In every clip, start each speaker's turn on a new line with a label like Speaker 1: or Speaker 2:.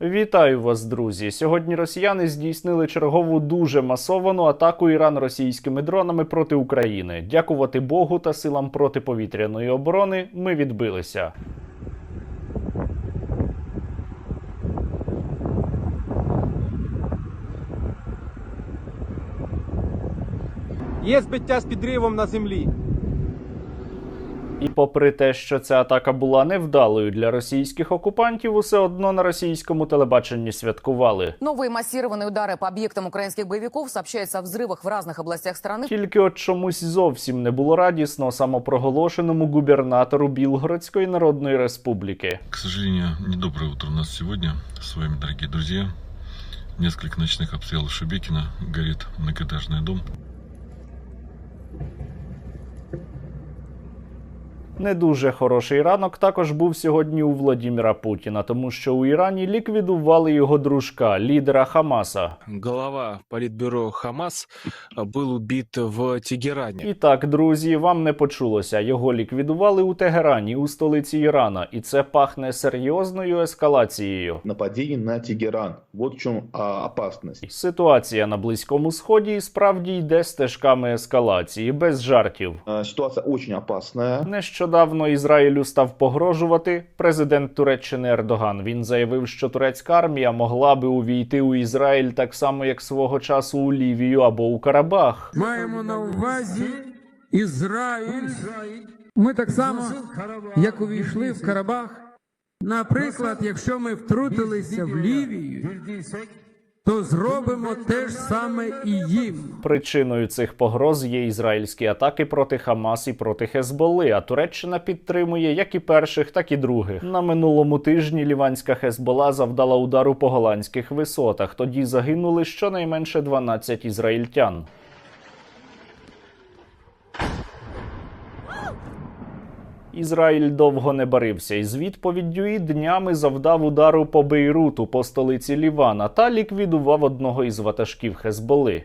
Speaker 1: Вітаю вас, друзі! Сьогодні росіяни здійснили чергову дуже масовану атаку Іран російськими дронами проти України. Дякувати Богу та силам протиповітряної оборони. Ми відбилися.
Speaker 2: Є збиття з підривом на землі.
Speaker 1: І попри те, що ця атака була невдалою для російських окупантів, усе одно на російському телебаченні святкували.
Speaker 3: Новые массированные удары по объектам украинских боевиков сообщаются о взрывах в разных областях страны.
Speaker 1: Тільки от чомусь зовсім не було радісно самопроголошеному губернатору Білгородської Народної Республіки.
Speaker 4: К сожалению, недоброе утро у нас сегодня. С вами, дорогие друзья. Несколько ночных обстрелов Шебекина. Горит многоэтажный дом.
Speaker 1: Не дуже хороший ранок також був сьогодні у Владіміра Путіна, тому що у Ірані ліквідували його дружка, лідера Хамаса.
Speaker 5: глава политбюро Хамас был убит в Тегеране.
Speaker 1: І так, друзі, вам не почулося. Його ліквідували у Тегерані, у столиці Ірана, і це пахне серйозною ескалацією.
Speaker 6: нападение на Тегеран. Вот в чем а, опасность.
Speaker 1: Ситуація на близькому сході справді йде стежками ескалації, без жартів.
Speaker 6: А, Ситуация очень опасная.
Speaker 1: Нещодавно Ізраїлю став погрожувати президент Туреччини Ердоган. Він заявив, що турецька армія могла би увійти у Ізраїль так само, як свого часу у Лівію або у Карабах.
Speaker 7: Маємо на увазі Ізраїль. Ми так само, як увійшли в Карабах. Наприклад, якщо ми втрутилися в Лівію, то зробимо те ж саме і їм.
Speaker 1: Причиною цих погроз є ізраїльські атаки проти Хамас і проти Хезболи. А Туреччина підтримує як і перших, так і других. На минулому тижні ліванська Хезбола завдала удару по голландських висотах. Тоді загинули щонайменше 12 ізраїльтян. Ізраїль довго не барився із відповіддю і днями завдав удару по Бейруту, по столиці Лівана, та ліквідував одного із ватажків Хезболи.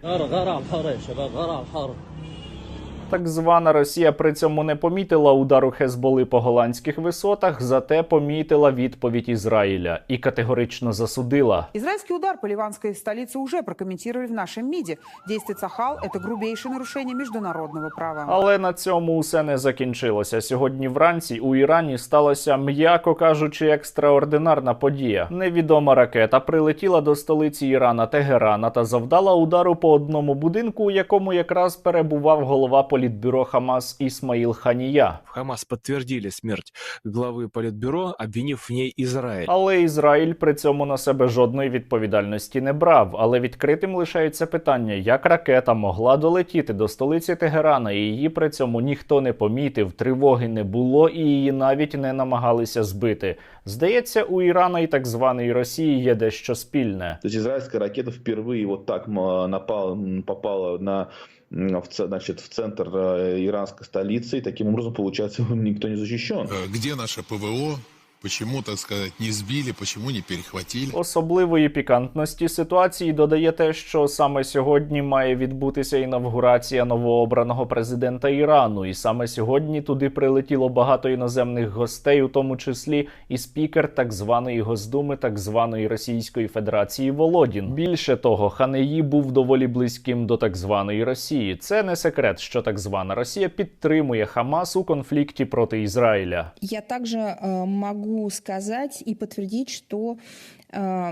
Speaker 1: Так звана Росія при цьому не помітила удару Хезболи по голландських висотах, зате помітила відповідь Ізраїля і категорично засудила.
Speaker 8: Израильский удар по ливанской столице уже прокомментировали в нашем МИДе. Действие Цахал – это грубейшее нарушение международного права.
Speaker 1: Але на цьому усе не закінчилося. Сьогодні вранці у Ірані сталася, м'яко кажучи, екстраординарна подія. Невідома ракета прилетіла до столиці Ірана Тегерана та завдала удару по одному будинку, у якому якраз перебував голова політбюро Хамас Ісмаїл Ханія.
Speaker 5: В Хамас подтвердили смерть главы политбюро, обвинив в ней Израиль.
Speaker 1: Але Ізраїль при цьому на себе жодної відповідальності не брав. Але відкритим лишається питання, як ракета могла долетіти до столиці Тегерана, і її при цьому ніхто не помітив, тривоги не було, і її навіть не намагалися збити. Здається, у Ірана і так званої Росії є дещо спільне.
Speaker 6: То есть израильская ракета впервые вот так напала, попала на в, ц- значит, в центр э, иранской столицы, и таким образом, получается, никто не защищен.
Speaker 9: Э, Где наше ПВО? Почему, так сказать, не сбили, почему не перехватили?
Speaker 1: Особливої пікантності ситуації додає те, що саме сьогодні має відбутися інавгурація новообраного президента Ірану, і саме сьогодні туди прилетіло багато іноземних гостей, у тому числі і спікер так званої Госдуми, так званої Російської Федерації Володін. Більше того, Ханеї був доволі близьким до так званої Росії. Це не секрет, що так звана Росія підтримує Хамас у конфлікті проти Ізраїля.
Speaker 10: Я также э, могу сказать и подтвердить, что э,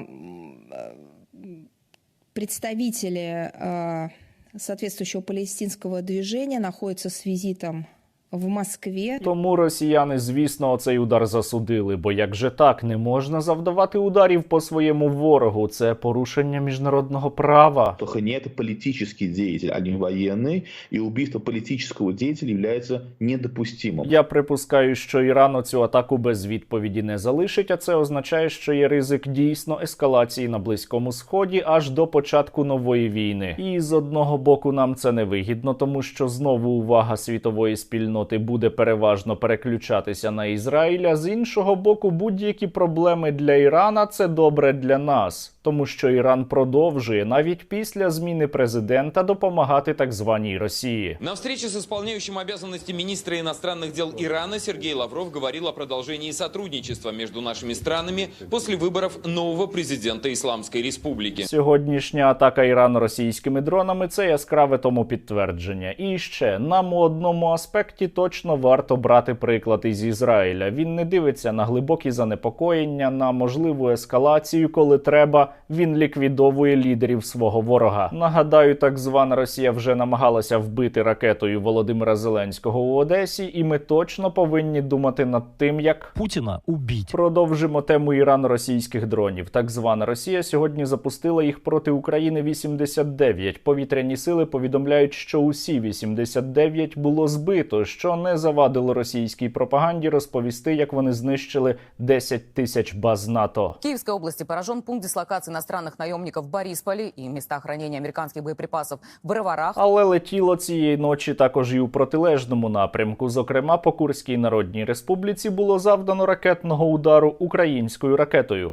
Speaker 10: представители э, соответствующего палестинского движения находятся с визитом в Москве.
Speaker 1: Тому росіяни, звісно, цей удар засудили. Бо як же так не можна завдавати ударів по своєму ворогу? Це порушення міжнародного права.
Speaker 6: То Хане это политический деятель, а не военный, и убийство политического деятеля является недопустимым.
Speaker 1: Я припускаю, що Іран цю атаку без відповіді не залишить, а це означає, що є ризик дійсно ескалації на близькому сході аж до початку нової війни. І з одного боку нам це не вигідно, тому що знову увага світової спільноти ноти буде переважно переключатися на Ізраїль, а з іншого боку, будь-які проблеми для Ірана це добре для нас, тому що Іран продовжує навіть після зміни президента допомагати так званій Росії.
Speaker 11: На встрече с исполняющим обязанности министра иностранных дел Ирана Сергей Лавров говорил о продолжении сотрудничества между нашими странами после выборов нового президента Исламской Республики.
Speaker 1: Сьогоднішня атака Ірану російськими дронами це яскраве тому підтвердження. І ще нам у одному аспекті точно варто брати приклад із Ізраїля. Він не дивиться на глибокі занепокоєння, на можливу ескалацію, коли треба. Він ліквідовує лідерів свого ворога. Нагадаю, так звана Росія вже намагалася вбити ракетою Володимира Зеленського у Одесі, і ми точно повинні думати над тим, як
Speaker 12: Путина убить.
Speaker 1: Продовжимо тему ірано-російських дронів. Так звана Росія сьогодні запустила їх проти України 89. Повітряні сили повідомляють, що усі 89 було збито, що не завадило російській пропаганді розповісти, як вони знищили 10 тисяч баз НАТО.
Speaker 3: В Киевской области поражен пункт дислокации иностранных наемников в Борисполе и места хранения американских боеприпасов в Броварах.
Speaker 1: Але летіло цієї ночі також і у протилежному напрямку. Зокрема, по Курській Народній Республіці було завдано ракетного удару українською ракетою.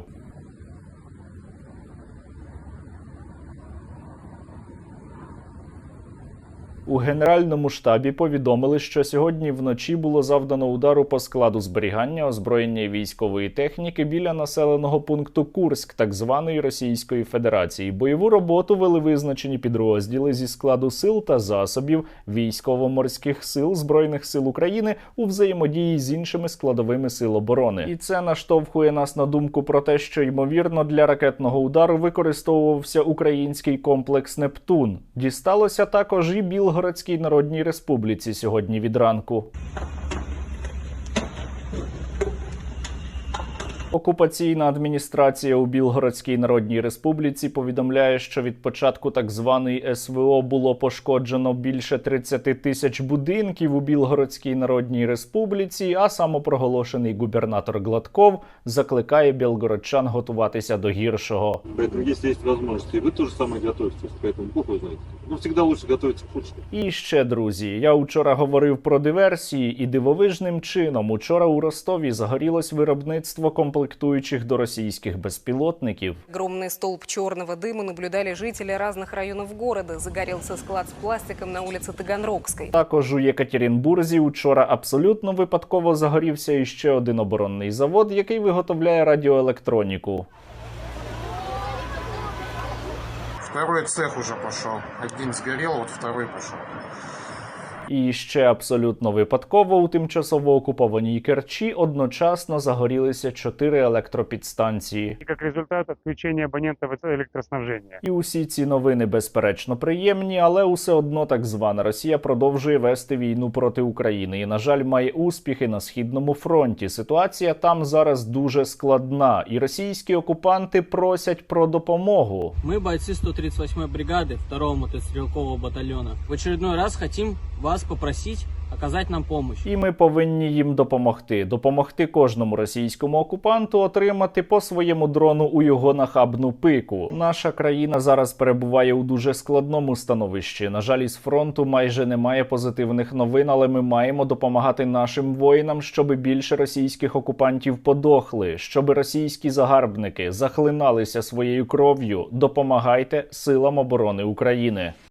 Speaker 1: У генеральному штабі повідомили, що сьогодні вночі було завдано удару по складу зберігання озброєння військової техніки біля населеного пункту Курськ, так званої Російської Федерації. Бойову роботу вели визначені підрозділи зі складу сил та засобів військово-морських сил збройних сил України у взаємодії з іншими складовими сил оборони. І це наштовхує нас на думку про те, що ймовірно для ракетного удару використовувався український комплекс Нептун. Дісталося також і Білгородській Народній Республіці сьогодні від ранку. Окупаційна адміністрація у Білгородській Народній Республіці повідомляє, що від початку так званої СВО було пошкоджено більше 30 тисяч будинків у Білгородській Народній Республіці. А самопроголошений губернатор Гладков закликає білгородчан готуватися до гіршого.
Speaker 13: Поэтому, если есть возможность, и вы тоже самое готовитесь, поэтому Бог его знает. Ну, всегда лучше готовиться к худшему.
Speaker 1: І ще друзі, я вчора говорив про диверсії, і дивовижним чином учора у Ростові загорілось виробництво комплектуючих до російських безпілотників.
Speaker 14: Огромный столб черного дыма наблюдали жители разных районов города. Загорелся склад с пластиком на улице Таганрогской.
Speaker 1: Також у Єкатерінбурзі учора абсолютно випадково загорівся іще один оборонний завод, який виготовляє радіоелектроніку.
Speaker 15: Второй цех уже пошел. Один сгорел, вот второй пошел.
Speaker 1: І ще абсолютно випадково у тимчасово окупованій Керчі одночасно загорілися чотири електропідстанції.
Speaker 16: И как результат отключения абонентов от электроснабжения.
Speaker 1: І усі ці новини безперечно приємні, але усе одно так звана Росія продовжує вести війну проти України і, на жаль, має успіхи на східному фронті. Ситуація там зараз дуже складна, і російські окупанти просять про допомогу.
Speaker 17: Мы бойцы 138-й бригады 2-го мотострелкового батальона. В очередной раз хотим вас попросить оказать нам помощь.
Speaker 1: І ми повинні їм допомогти. Допомогти кожному російському окупанту отримати по своєму дрону у його нахабну пику. Наша країна зараз перебуває у дуже складному становищі. На жаль, із фронту майже немає позитивних новин, але ми маємо допомагати нашим воїнам, щоб більше російських окупантів подохли, щоб російські загарбники захлиналися своєю кров'ю. Допомагайте силам оборони України.